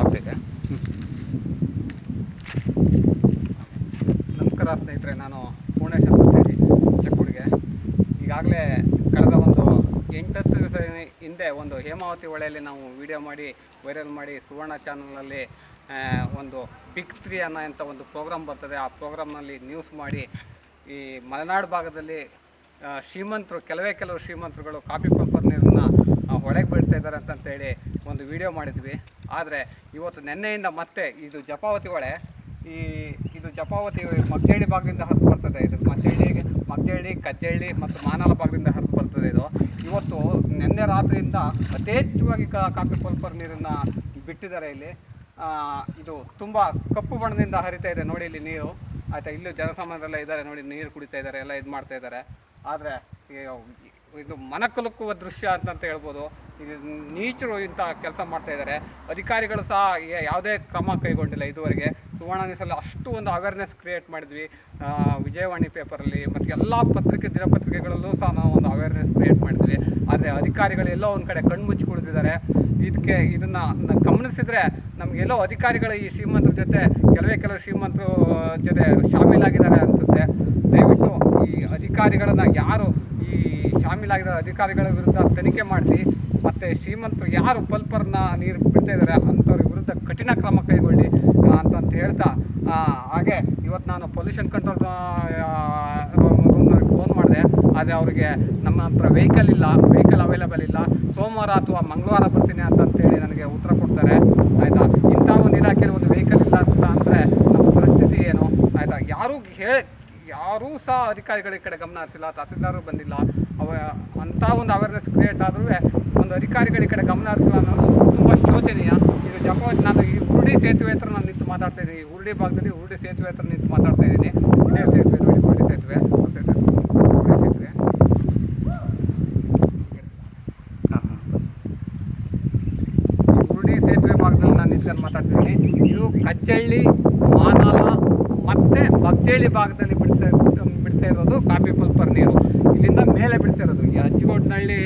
ಆಗ್ತಿದೆ ನಮಸ್ಕಾರ ಸ್ನೇಹಿತರೆ, ನಾನು ಪೂರ್ಣೇಶ್ ಅಂತ ಹೇಳಿ ಚಕ್ಕುಡಿಗೆ. ಈಗಾಗಲೇ ಕಳೆದ ಒಂದು ಎಂಟತ್ತು ದಿವಸ ಹಿಂದೆ ಒಂದು ಹೇಮಾವತಿ ಹೊಳೆಯಲ್ಲಿ ನಾವು ವಿಡಿಯೋ ಮಾಡಿ ವೈರಲ್ ಮಾಡಿ ಸುವರ್ಣ ಚಾನಲಲ್ಲಿ ಒಂದು ಬಿಗ್ ತ್ರೀ ಅನ್ನೋ ಅಂತ ಒಂದು ಪ್ರೋಗ್ರಾಮ್ ಬರ್ತದೆ, ಆ ಪ್ರೋಗ್ರಾಮ್ನಲ್ಲಿ ನ್ಯೂಸ್ ಮಾಡಿ, ಈ ಮಲೆನಾಡು ಭಾಗದಲ್ಲಿ ಶ್ರೀಮಂತರು, ಕೆಲವೇ ಕೆಲವು ಶ್ರೀಮಂತರುಗಳು ಕಾಫಿ ಪಂಪರ್ ನೀರನ್ನು ಹೊಳೆಗೆ ಬಿಡ್ತಾ ಇದ್ದಾರೆ ಅಂತಂತೇಳಿ ಒಂದು ವಿಡಿಯೋ ಮಾಡಿದ್ವಿ. ಆದರೆ ಇವತ್ತು ನಿನ್ನೆಯಿಂದ ಮತ್ತೆ ಇದು ಜಪಾವತಿ ಹೊಳೆ, ಈ, ಇದು ಜಪಾವತಿ ಮಗ್ಜೇಡಿ ಭಾಗದಿಂದ ಹರಿದು ಬರ್ತದೆ ಇದು. ಮಗ್ಜೇಡಿ ಮಗ್ಜೇಡಿ ಕಜ್ಜಳ್ಳಿ ಮತ್ತು ಮಾನಾಲ ಭಾಗದಿಂದ ಹರಿದು ಬರ್ತದೆ ಇದು. ಇವತ್ತು ನಿನ್ನೆ ರಾತ್ರಿಯಿಂದ ಯಥೇಚ್ಛವಾಗಿ ಕಾ- ಕಾಫಿ ಪಲ್ಪರ್ ನೀರನ್ನು ಬಿಟ್ಟಿದ್ದಾರೆ ಇಲ್ಲಿ. ಇದು ತುಂಬ ಕಪ್ಪು ಬಣ್ಣದಿಂದ ಹರಿತಾ ಇದೆ ನೋಡಿ ಇಲ್ಲಿ ನೀರು. ಆಯಿತಾ, ಇಲ್ಲೂ ಜನಸಾಮಾನ್ಯರೆಲ್ಲ ಇದ್ದಾರೆ ನೋಡಿ, ನೀರು ಕುಡಿತಾ ಇದ್ದಾರೆ, ಎಲ್ಲ ಇದು ಮಾಡ್ತಾ ಇದ್ದಾರೆ. ಆದರೆ ಇದು ಮನಕಲುಕುವ ದೃಶ್ಯ ಅಂತಂತ ಹೇಳ್ಬೋದು. ಇದು ನೀಚರು ಇಂಥ ಕೆಲಸ ಮಾಡ್ತಾ ಇದ್ದಾರೆ ಅಧಿಕಾರಿಗಳು ಸಹ ಯಾವುದೇ ಕ್ರಮ ಕೈಗೊಂಡಿಲ್ಲ ಇದುವರೆಗೆ. ಸುವರ್ಣ ನ್ಯೂಸಲ್ಲಿ ಅಷ್ಟು ಒಂದು ಅವೇರ್ನೆಸ್ ಕ್ರಿಯೇಟ್ ಮಾಡಿದ್ವಿ. ವಿಜಯವಾಣಿ ಪೇಪರಲ್ಲಿ ಮತ್ತು ಎಲ್ಲ ಪತ್ರಿಕೆ, ದಿನಪತ್ರಿಕೆಗಳಲ್ಲೂ ಸಹ ನಾವು ಒಂದು ಅವೇರ್ನೆಸ್ ಕ್ರಿಯೇಟ್ ಮಾಡಿದ್ವಿ. ಆದರೆ ಅಧಿಕಾರಿಗಳು ಎಲ್ಲೋ ಒಂದು ಕಡೆ ಕಣ್ಮುಚ್ಚಿ ಕುಳಿತಿದ್ದಾರೆ. ಇದಕ್ಕೆ ಇದನ್ನು ಗಮನಿಸಿದರೆ ನಮಗೆಲ್ಲೋ ಅಧಿಕಾರಿಗಳು ಈ ಶ್ರೀಮಂತರ ಜೊತೆ, ಕೆಲವೇ ಕೆಲವು ಶ್ರೀಮಂತರು ಜೊತೆ ಶಾಮೀಲಾಗಿದ್ದಾರೆ ಅನಿಸುತ್ತೆ. ಅಧಿಕಾರಿಗಳನ್ನ ಯಾರು ಈ ಶಾಮೀಲಾಗಿರೋ ಅಧಿಕಾರಿಗಳ ವಿರುದ್ಧ ತನಿಖೆ ಮಾಡಿಸಿ, ಮತ್ತು ಶ್ರೀಮಂತರು ಯಾರು ಪಲ್ಪರ್ನ ನೀರು ಬಿಡ್ತಾ ಇದ್ದಾರೆ ಅಂಥವ್ರ ವಿರುದ್ಧ ಕಠಿಣ ಕ್ರಮ ಕೈಗೊಳ್ಳಿ ಅಂತಂತ ಹೇಳ್ತಾ ಹಾಗೆ ಇವತ್ತು ನಾನು ಪೊಲ್ಯೂಷನ್ ಕಂಟ್ರೋಲ್ ರೂಮ್ನವ್ರಿಗೆ ಫೋನ್ ಮಾಡಿದೆ, ಆದರೆ ಅವರಿಗೆ ನಮ್ಮ ಹತ್ರ ವೆಹಿಕಲ್ ಇಲ್ಲ ವೆಹಿಕಲ್ ಅವೈಲಬಲ್ ಇಲ್ಲ. ಸೋಮವಾರ ಅಥವಾ ಮಂಗಳವಾರ ಬರ್ತೀನಿ ಅಂತಂತೇಳಿ ನನಗೆ ಉತ್ತರ ಕೊಡ್ತಾರೆ. ಆಯಿತಾ? ಇಂಥ ಒಂದು ಇಲಾಖೆಯಲ್ಲಿ ಒಂದು ವೆಹಿಕಲ್ ಇಲ್ಲ ಅಂತ ಅಂದರೆ ನಮ್ಮ ಪರಿಸ್ಥಿತಿ ಏನು? ಆಯಿತಾ? ಯಾರೂ ಹೇ ಯಾರೂ ಸಹ ಅಧಿಕಾರಿಗಳ ಕಡೆ ಗಮನ ಹರಿಸಿಲ್ಲ, ತಹಸೀಲ್ದಾರರು ಬಂದಿಲ್ಲ. ಅವ, ಅಂಥ ಒಂದು ಅವೇರ್ನೆಸ್ ಕ್ರಿಯೇಟ್ ಆದರೂ ಒಂದು ಅಧಿಕಾರಿಗಳ ಕಡೆ ಗಮನ ಹರಿಸಿಲ್ಲ ಅನ್ನೋದು ತುಂಬ ಶೋಚನೀಯ. ಈಗ ಜಪಾವತಿ ನಾನು ಈ ಹುರುಡಿ ಸೇತುವೆ ಹತ್ರ ನಾನು ನಿಂತು ಮಾತಾಡ್ತಾ ಇದ್ದೀನಿ. ಈ ಹುರುಡಿ ಭಾಗದಲ್ಲಿ ಹುರುಡಿ ಸೇತುವೆ ಹತ್ರ ನಿಂತು ಮಾತಾಡ್ತಾ ಇದ್ದೀನಿ. ಇದೇ ಸೇತುವೆ ನೋಡಿ ಹುರುಡಿ ಸೇತುವೆ. ಸೇತುವೆ ಹುರುಡಿ ಸೇತುವೆ. ಹುರುಡಿ ಸೇತುವೆ ಭಾಗದಲ್ಲಿ ನಾನು ನಿಂತ್ಕೊಂಡು ಮಾತಾಡ್ತಿದ್ದೀನಿ. ಇದು ಕಚ್ಚಳ್ಳಿ, ಮಾನಾಲ ಮತ್ತು ಬಗ್ಜೇಳಿ ಭಾಗದಲ್ಲಿ ಬಿಡ್ತಾ ಬಿಡ್ತಾ ಇರೋದು ಕಾಫಿ ಪಲ್ಪರ್ ನೀರು. ಇಲ್ಲಿಂದ ಮೇಲೆ ಬಿಡ್ತಾ ಇರೋದು. ಈ ಅಜ್ಜಿಗೋಡ್ನಹಳ್ಳಿ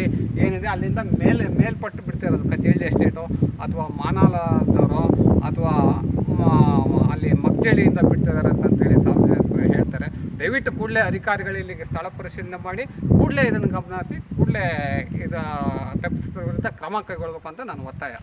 ಏನಿದೆ, ಅಲ್ಲಿಂದ ಮೇಲೆ, ಮೇಲ್ಪಟ್ಟು ಬಿಡ್ತಾ ಇರೋದು. ಕಚ್ಚಳ್ಳಿ ಎಸ್ಟೇಟು ಅಥವಾ ಮಾನಾಲದವರು ಅಥವಾ ಅಲ್ಲಿ ಮಗ್ಜೇಳಿಯಿಂದ ಬಿಡ್ತಾ ಇದ್ದಾರೆ ಅಂತಂತೇಳಿ ಸಾರ್ವಜನಿಕರು ಹೇಳ್ತಾರೆ. ದಯವಿಟ್ಟು ಕೂಡಲೇ ಅಧಿಕಾರಿಗಳು ಇಲ್ಲಿಗೆ ಸ್ಥಳ ಪರಿಶೀಲನೆ ಮಾಡಿ, ಕೂಡಲೇ ಇದನ್ನು ಗಮನ ಹರಿಸಿ, ಕೂಡಲೇ ಇದು ತಪ್ಪಿಸಿದ ವಿರುದ್ಧ ಕ್ರಮ ಕೈಗೊಳ್ಬೇಕು ಅಂತ ನಾನು ಒತ್ತಾಯ.